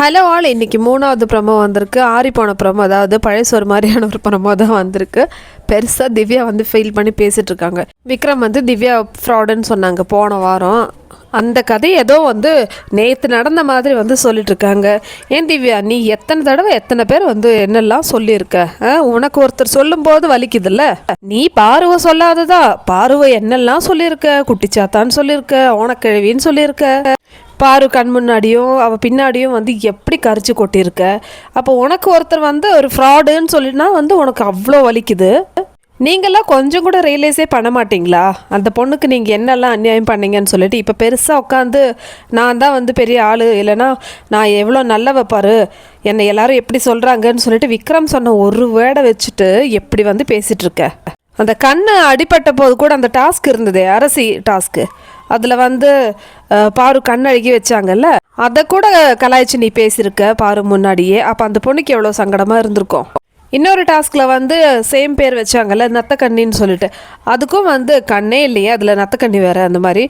Hello ஆள் இன்றைக்கி மூணாவது ப்ரமோ வந்திருக்கு. ஆறி போன ப்ரமோ அதாவது பழசோர் மாதிரியான ஒரு ப்ரமோ தான் வந்திருக்கு. பெருசாக திவ்யா வந்து ஃபீல் பண்ணி பேசிகிட்டு இருக்காங்க. விக்ரம் வந்து திவ்யா ஃப்ராடுன்னு சொன்னாங்க போன வாரம். அந்த கதை ஏதோ வந்து நேற்று நடந்த மாதிரி வந்து சொல்லிட்டுருக்காங்க ஏன் திவ்யா நீ எத்தனை தடவை எத்தனை பேர் வந்து என்னெல்லாம் சொல்லியிருக்க? ஆ, உனக்கு ஒருத்தர் சொல்லும்போது வலிக்குதுல்ல? நீ பார்வை சொல்லாததா? பார்வை என்னெல்லாம் சொல்லியிருக்க? குட்டிச்சாத்தான்னு சொல்லியிருக்க ஓனக்கிழவின்னு சொல்லியிருக்க. பாரு கண் முன்னாடியும் அவள் பின்னாடியும் வந்து எப்படி கரிச்சு கொட்டியிருக்க? அப்போ உனக்கு ஒருத்தர் வந்து ஒரு ஃப்ராடுன்னு சொல்லினா வந்து உனக்கு அவ்வளோ வலிக்குது. நீங்களாம் கொஞ்சம் கூட ரியலைஸே பண்ண மாட்டிங்களா? அந்த பொண்ணுக்கு நீங்கள் என்னெல்லாம் அநியாயம் பண்ணீங்கன்னு சொல்லிட்டு இப்போ பெருசாக உட்காந்து நான் தான் வந்து பெரிய ஆள் இல்லைன்னா நான் எவ்வளோ நல்ல பாரு என்னை எல்லாரும் எப்படி சொல்கிறாங்கன்னு சொல்லிட்டு விக்ரம் சொன்ன ஒரு வேடை வச்சுட்டு எப்படி வந்து பேசிகிட்ருக்க அந்த கண்ணு அடிபட்ட போது கூட அந்த டாஸ்க் இருந்ததே அரசி டாஸ்க்கு அதில் வந்து பாரு கண்ணழுகி வச்சாங்கல்ல? அதை கூட கலாய்ச்சி நீ பேசியிருக்க பாரு முன்னாடியே. அப்போ அந்த பொண்ணுக்கு எவ்வளோ சங்கடமாக இருந்திருக்கும். இன்னொரு டாஸ்கில் வந்து சேம் பேர் வச்சாங்கல்ல நத்தக்கண்ணின்னு சொல்லிட்டு. அதுக்கும் வந்து கண்ணே இல்லையே அதில் நத்தக்கண்ணி வேறு அந்த மாதிரி.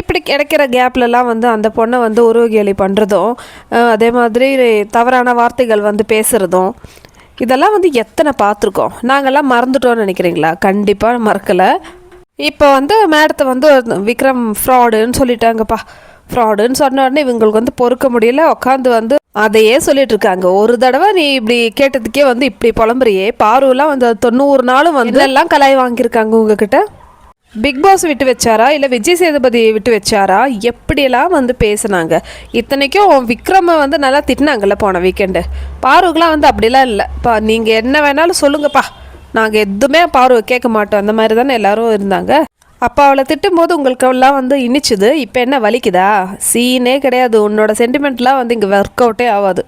இப்படி கிடைக்கிற கேப்லலாம் வந்து அந்த பொண்ணை வந்து உருவ கேலி பண்ணுறதும் அதே மாதிரி தவறான வார்த்தைகள் வந்து பேசுகிறதும் இதெல்லாம் வந்து எத்தனை பார்த்துருக்கோம். நாங்கள்லாம் மறந்துட்டோம்னு நினைக்கிறீங்களா? கண்டிப்பாக மறக்கலை. இப்போ வந்து மேடத்தை வந்து ஒரு விக்ரம் ஃப்ராடுன்னு சொல்லிட்டாங்கப்பா. ஃப்ராடுன்னு சொன்ன உடனே இவங்களுக்கு வந்து பொறுக்க முடியல. உட்காந்து வந்து அதையே சொல்லிட்டு இருக்காங்க. ஒரு தடவை நீ இப்படி கேட்டதுக்கே வந்து இப்படி புலம்புறியே. பார்வெலாம் வந்து தொண்ணூறு நாளும் வந்து எல்லாம் கலாய் வாங்கியிருக்காங்க உங்ககிட்ட? பிக் பாஸ் விட்டு வச்சாரா? இல்லை விஜய் சேதுபதி விட்டு வச்சாரா? எப்படியெல்லாம் வந்து பேசுனாங்க? இத்தனைக்கும் விக்ரம வந்து நல்லா திட்டினாங்கல்ல போன வீக்கெண்டு பாருக்கெலாம் வந்து அப்படிலாம் இல்லை. பா நீங்கள் என்ன வேணாலும் சொல்லுங்கப்பா. நாங்கள் எதுவுமே பார்வை கேட்க மாட்டோம். அந்த மாதிரி தானே எல்லாரும் இருந்தாங்க. அப்போ அவளை திட்டும்போது உங்களுக்கு எல்லாம் வந்து இனிச்சுது. இப்போ என்ன வலிக்குதா? சீனே கிடையாது. உன்னோட சென்டிமெண்ட்லாம் வந்து இங்கே ஒர்க் அவுட்டே ஆகாது.